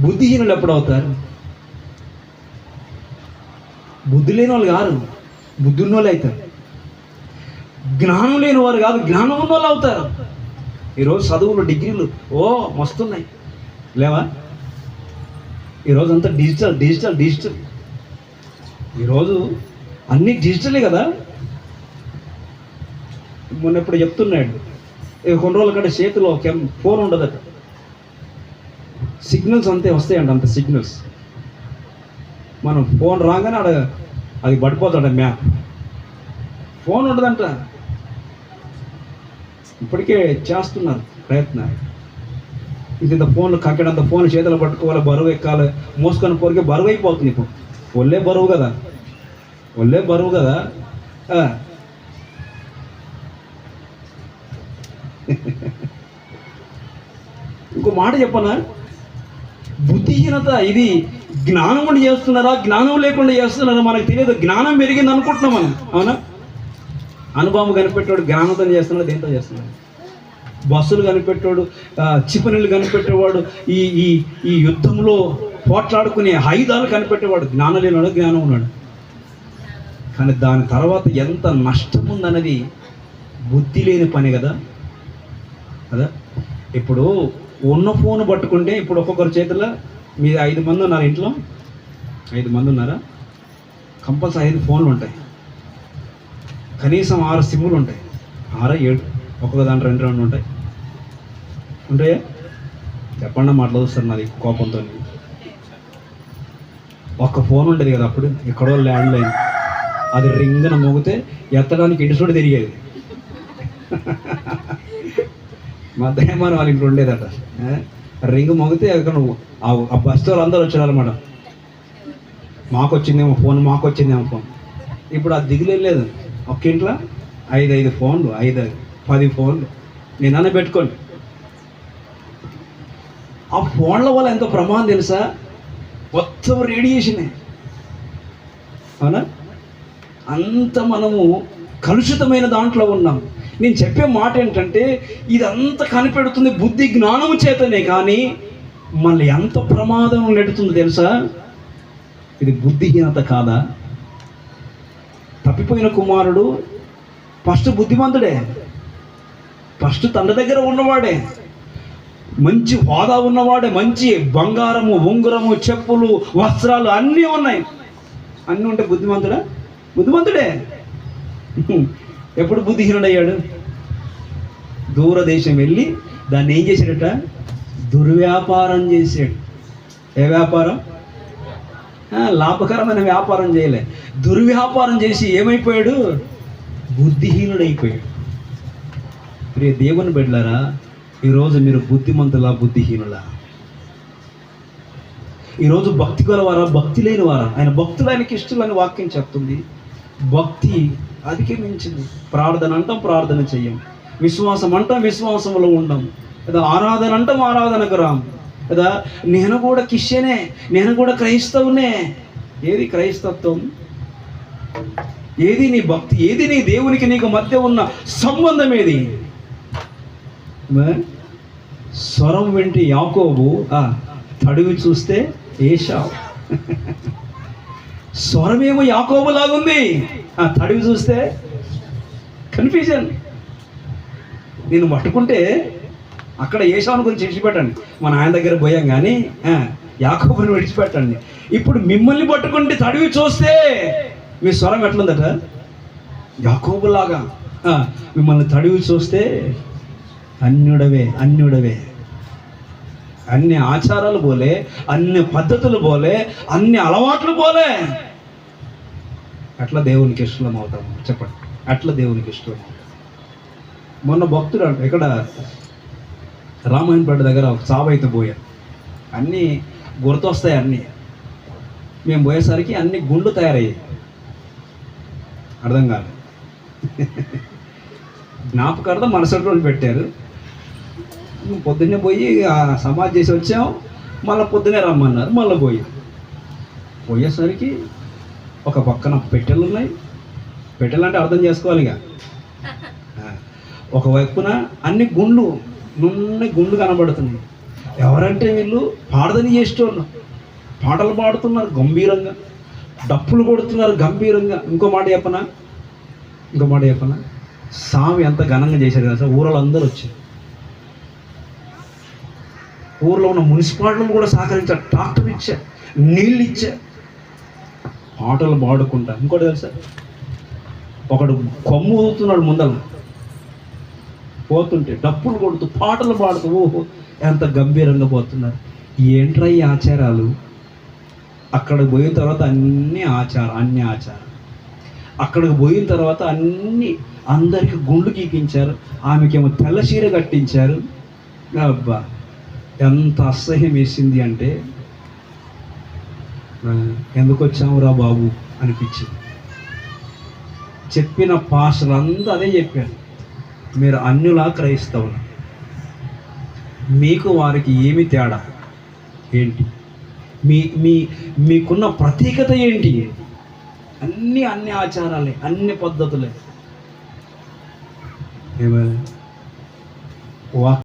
బుద్ధిహీనులు ఎప్పుడు అవుతారు? బుద్ధి లేని వాళ్ళు కాదు బుద్ధి ఉన్న వాళ్ళు అవుతారు. జ్ఞానం లేని వారు కాదు జ్ఞానం ఉన్న వాళ్ళు అవుతారు. ఈరోజు చదువులు డిగ్రీలు ఓ మస్తున్నాయి. లేవా? ఈరోజు అంతా డిజిటల్ డిజిటల్ డిజిటల్. ఈరోజు అన్ని డిజిటలే కదా. మొన్న ఎప్పుడు చెప్తున్నాడు కొన్ని రోజుల కంటే చేతిలో కెమ్ ఫోన్ ఉండదట. సిగ్నల్స్ అంతే వస్తాయండి అంత సిగ్నల్స్. మనం ఫోన్ రాగానే ఆడ అది పడిపోతాడ మ్యాప్. ఫోన్ ఉండదంట. ఇప్పటికే చేస్తున్నారు ప్రయత్నాలు. ఇది ఇంత ఫోన్లు కక్కడంత ఫోన్ చేతులు పట్టుకోవాలి బరువు ఎక్కాలి మోసుకొని పోరికే బరువు అయిపోతుంది ఇప్పుడు. ఒళ్ళే బరువు కదా. ఒళ్ళే బరువు కదా. మాట చెప్పనా? బుద్ధిహీనత ఇది జ్ఞానం చేస్తున్నారా? జ్ఞానం లేకుండా చేస్తున్నారా? మనకు తెలియదు. జ్ఞానం పెరిగింది అనుకుంటున్నాం మనం. అవునా? అనుభవం కనిపెట్టాడు జ్ఞానంతో చేస్తున్నాడు దేంతో చేస్తున్నాడు? బస్సులు కనిపెట్టాడు చిపనీళ్ళు కనిపెట్టేవాడు ఈ ఈ ఈ యుద్ధంలో పోట్లాడుకునే ఆయుధాలు కనిపెట్టేవాడు. జ్ఞానం లేనివాడు జ్ఞానం ఉన్నాడు. కానీ దాని తర్వాత ఎంత నష్టం ఉందన్నది బుద్ధి లేని పని కదా? కదా? ఇప్పుడు ఉన్న ఫోన్ పట్టుకుంటే ఇప్పుడు ఒక్కొక్కరి చేతిలో మీ ఐదు మంది ఉన్నారు ఇంట్లో. ఐదు మంది ఉన్నారా? కంపల్సరీ ఐదు ఫోన్లు ఉంటాయి. కనీసం ఆరు సిమ్ములు ఉంటాయి. ఆరు ఏడు ఒక్కొక్క దాంట్లో రెండు రెండు ఉంటాయి. ఉంటాయా? చెప్పండి మాటలు చూస్తారు నాది కోపంతో. ఒక్క ఫోన్ ఉండేది కదా అప్పుడు ఎక్కడో ల్యాండ్ లైన్. అది రింగ్న మోగితే ఎత్తడానికి ఇటు చూడ తిరిగేది. మా దయమానం వాళ్ళు ఇంట్లో ఉండేదట. ఏ? రింగ్ మోగితే అక్కడ ఆ- ఆ బస్ వాళ్ళు అందరూ వచ్చారన్నమాట. మాకు వచ్చిందేమో ఫోన్ మాకు వచ్చిందేమో ఫోన్. ఇప్పుడు ఆ దిగులేదు లేదు. ఒక్క ఇంట్లో ఐదు ఐదు ఫోన్లు ఐదు పది ఫోన్లు. నేను అన్న పెట్టుకోండి. ఆ ఫోన్ల వల్ల ఎంతో ప్రమాదం తెలుసా? మొత్తం రేడియేషనే. అవునా? అంత మనము కలుషితమైన దాంట్లో ఉన్నాం. నేను చెప్పే మాట ఏంటంటే ఇదంతా కనిపెడుతుంది బుద్ధి జ్ఞానము చేతనే కానీ మనల్ని ఎంత ప్రమాదం నెడుతుంది తెలుసా? ఇది బుద్ధిహీనత కాదా? తప్పిపోయిన కుమారుడు ఫస్ట్ బుద్ధిమంతుడే. ఫస్ట్ తండ్రి దగ్గర ఉన్నవాడే. మంచి హోదా ఉన్నవాడే మంచి బంగారము ఉంగరము చెప్పులు వస్త్రాలు అన్నీ ఉన్నాయి. అన్నీ ఉంటే బుద్ధిమంతుడా? బుద్ధిమంతుడే. ఎప్పుడు బుద్ధిహీనుడయ్యాడు? దూరదేశం వెళ్ళి దాన్ని ఏం చేశాడట? దుర్వ్యాపారం చేశాడు. ఏ వ్యాపారం? లాభకరమైన వ్యాపారం చేయలే. దుర్వ్యాపారం చేసి ఏమైపోయాడు? బుద్ధిహీనుడైపోయాడు. ప్రియ దేవుని బిడ్డలారా ఈరోజు మీరు బుద్ధిమంతులా బుద్ధిహీనులా? ఈరోజు భక్తి గలవారా భక్తి లేని వారా ఆయన భక్తులు ఆయనకి ఇష్టలని వాక్యం చెప్తుంది. భక్తి అధిగమించింది. ప్రార్థన అంటాం ప్రార్థన చెయ్యం. విశ్వాసం అంటాం విశ్వాసంలో ఉండం. లేదా ఆరాధన అంటాం ఆరాధనకు రాం. కదా నేను కూడా కిష్యనే నేను కూడా క్రైస్తవునే. ఏది క్రైస్తత్వం? ఏది నీ భక్తి? ఏది నీ దేవునికి నీకు మధ్య ఉన్న సంబంధం ఏది? స్వరం వెంటి యాకోబు ఆ, తడివి చూస్తే ఏషావు. స్వరమేమో యాకోబు లాగుంది. ఆ తడివి చూస్తే కన్ఫ్యూజన్. నేను పట్టుకుంటే అక్కడ ఏషాను గురించి విడిచిపెట్టండి. మన ఆయన దగ్గర పోయాం కానీ యాకోబుని విడిచిపెట్టండి. ఇప్పుడు మిమ్మల్ని పట్టుకుంటే తడివి చూస్తే మీ స్వరం ఎట్లుందట? యాకోబులాగా మిమ్మల్ని తడివి చూస్తే అన్యుడవే అన్యుడవే. అన్ని ఆచారాలు పోలే అన్ని పద్ధతులు పోలే అన్ని అలవాట్లు పోలే అట్లా దేవునికి ఇష్టం అవుతాం. చెప్పండి. అట్లా దేవునికి ఇష్టం అవుతాం. మొన్న భక్తుడు అంట ఇక్కడ రామాయణపేట దగ్గర ఒక చావైతే పోయా. అన్నీ గుర్తొస్తాయి అన్నీ. మేము పోయేసరికి అన్ని గుండు తయారయ్యాయి. అర్థం కాదు జ్ఞాపకార్థం మరుసటి పెట్టారు. పొద్దున్నే పోయి సమాధి చేసి వచ్చాం. మళ్ళీ పొద్దునే రమ్మన్నారు. మళ్ళీ పోయి. పోయేసరికి ఒక పక్కన పెట్టెలు ఉన్నాయి. పెట్టెలు అంటే అర్థం చేసుకోవాలి ఇక ఒక వైపున అన్ని గుండ్లు నున్న గుండు కనబడుతున్నాయి. ఎవరంటే వీళ్ళు పాడదని చేసేవాళ్ళు పాటలు పాడుతున్నారు గంభీరంగా. డప్పులు కొడుతున్నారు గంభీరంగా. ఇంకో మాట చెప్పనా? ఇంకో మాట చెప్పనా? స్వామి ఎంత ఘనంగా చేశారు కదా సార్ ఊరలో అందరూ వచ్చారు. ఊర్లో ఉన్న మున్సిపాలిటీలు కూడా సహకరించారు. ట్రాక్టర్ ఇచ్చారు. నీళ్ళు ఇచ్చారు. పాటలు పాడుకుంటా. ఇంకోటి తెలుసా? ఒకడు కొమ్ము ఊతున్నాడు ముందర పోతుంటే డప్పులు కొడుతూ పాటలు పాడుతూ ఓహో ఎంత గంభీరంగా పోతున్నారు. ఏంట్రా ఈ ఆచారాలు? అక్కడికి పోయిన తర్వాత అన్ని ఆచారం అన్ని ఆచారం. అక్కడికి పోయిన తర్వాత అన్ని అందరికి గుండు గీకించారు. ఆమెకేమో తెల్ల చీర కట్టించారు. అబ్బా ఎంత అసహ్యం వేసింది అంటే ఎందుకు వచ్చామురా బాబు అనిపించింది. చెప్పిన పాసలు అందరూ అదే చెప్పారు. మీరు అన్యులా క్రైస్తవులు. మీకు వారికి ఏమి తేడా? ఏంటి? మీ మీ మీకున్న ప్రత్యేకత ఏంటి? అన్ని అన్ని ఆచారాలే అన్ని పద్ధతులే. ఏమైనా? వా